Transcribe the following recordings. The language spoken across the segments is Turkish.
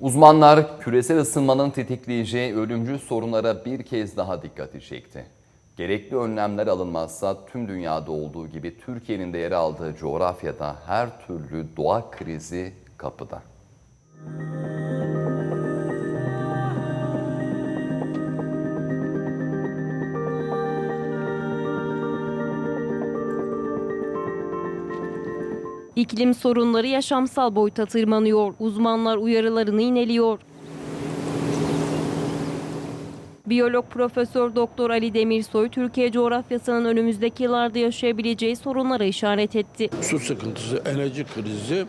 Uzmanlar küresel ısınmanın tetikleyeceği ölümcül sorunlara bir kez daha dikkati çekti. Gerekli önlemler alınmazsa tüm dünyada olduğu gibi Türkiye'nin de yer aldığı coğrafyada her türlü doğa krizi kapıda. İklim sorunları yaşamsal boyuta tırmanıyor. Uzmanlar uyarılarını ineliyor. Biyolog Profesör Doktor Ali Demirsoy, Türkiye coğrafyasının önümüzdeki yıllarda yaşayabileceği sorunlara işaret etti. su sıkıntısı, enerji krizi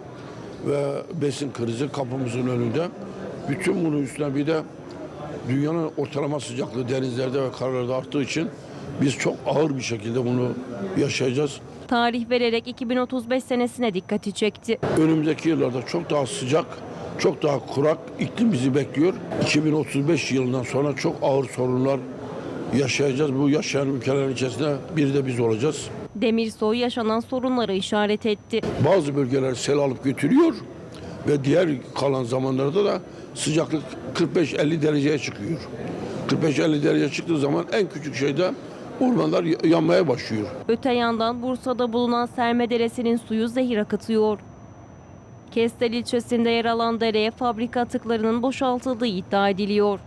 ve besin krizi kapımızın önünde. Bütün bunun üstüne bir de dünyanın ortalama sıcaklığı denizlerde ve karalarda arttığı için biz çok ağır bir şekilde bunu yaşayacağız. Tarih vererek 2035 senesine dikkati çekti. Önümüzdeki yıllarda çok daha sıcak, çok daha kurak iklim bizi bekliyor. 2035 yılından sonra çok ağır sorunlar yaşayacağız. Bu yaşayan ülkelerin içerisinde bir de biz olacağız. Demirsoy yaşanan sorunlara işaret etti. Bazı bölgeler sel alıp götürüyor ve diğer kalan zamanlarda da sıcaklık 45-50 dereceye çıkıyor. 45-50 derece çıktığı zaman en küçük şeyde ormanlar yanmaya başlıyor. Öte yandan Bursa'da bulunan Serme Deresi'nin suyu zehir akıtıyor. Kestel ilçesinde yer alan dereye fabrika atıklarının boşaltıldığı iddia ediliyor.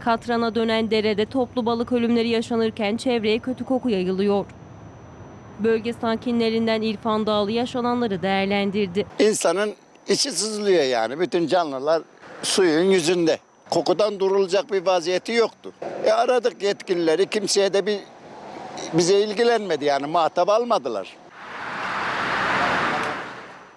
Katrana dönen derede toplu balık ölümleri yaşanırken çevreye kötü koku yayılıyor. Bölge sakinlerinden İrfan Dağlı yaşananları değerlendirdi. İnsanın içi sızlıyor yani. Bütün canlılar suyun yüzünde. Kokudan durulacak bir vaziyeti yoktu. E aradık yetkilileri kimseye de bir bize ilgilenmedi yani muhatap almadılar.